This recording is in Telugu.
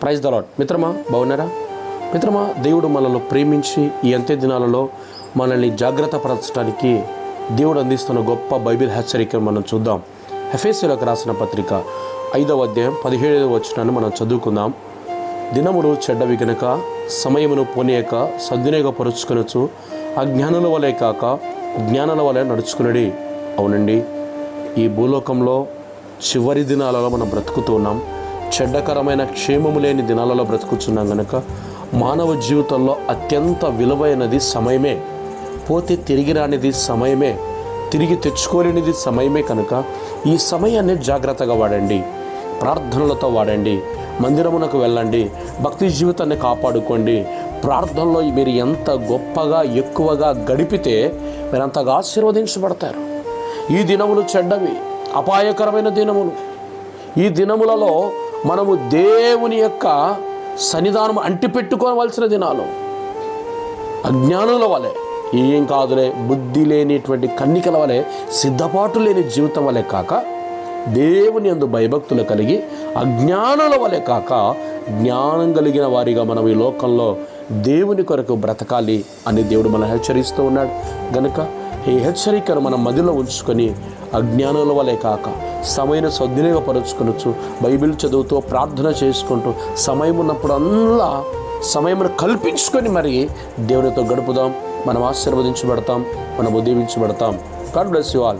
ప్రైజ్ దలాట్ మిత్రమా బాగున్నారా? మిత్రమా దేవుడు మనల్ని ప్రేమించి ఈ అంత్య దినాలలో మనల్ని జాగ్రత్త పరచడానికి దేవుడు అందిస్తున్న గొప్ప బైబిల్ హెచ్చరికను మనం చూద్దాం. ఎఫ్ఎస్సీలకు రాసిన పత్రిక ఐదవ అధ్యాయం పదిహేడవ వచనాన్ని మనం చదువుకుందాం. దినములు చెడ్డవి గనక సమయమును పోనీయక సద్వినియోగపరుచుకొనొచ్చు అజ్ఞానుల వలె కాక జ్ఞానుల వలె నడుచుకునడి. అవునండి ఈ భూలోకంలో చివరి దినాలలో మనం బ్రతుకుతూ ఉన్నాం. చెడ్డకరమైన క్షేమము లేని దినాలలో బ్రతుకుతున్నాం గనక మానవ జీవితంలో అత్యంత విలువైనది సమయమే. పోతే తిరిగి రానిది సమయమే. తిరిగి తెచ్చుకోలేనిది సమయమే కనుక ఈ సమయాన్ని జాగ్రత్తగా వాడండి. ప్రార్థనలతో వాడండి. మందిరమునకు వెళ్ళండి. భక్తి జీవితాన్ని కాపాడుకోండి. ప్రార్థనలో మీరు ఎంత గొప్పగా ఎక్కువగా గడిపితే మీరు అంతగా ఆశీర్వదించబడతారు. ఈ దినములు చెడ్డవి అపాయకరమైన దినములు. ఈ దినములలో మనము దేవుని యొక్క సన్నిధానం అంటిపెట్టుకోవలసిన దినాలు. అజ్ఞానుల వలె ఏం కాదులే బుద్ధి లేనిటువంటి కన్నికల వలె సిద్ధపాటు లేని జీవితం వలె కాక దేవుని అందు భయభక్తులు కలిగి అజ్ఞానుల వలె కాక జ్ఞానం కలిగిన వారిగా మనం ఈ లోకంలో దేవుని కొరకు బ్రతకాలి అని దేవుడు మనం హెచ్చరిస్తూ ఉన్నాడు. గనుక ఈ హెచ్చరికను మనం మదిలో ఉంచుకొని అజ్ఞానుల వలె కాక సమయం సద్వినియోగపరచుకొనొచ్చు బైబిల్ చదువుతూ ప్రార్థన చేసుకుంటూ సమయం ఉన్నప్పుడల్లా సమయమును కల్పించుకొని మరి దేవునితో గడుపుదాం. మనం ఆశీర్వదించబడతాం. మనం ఉదీవించబడతాం గాడ్ బ్లెస్ యు ఆల్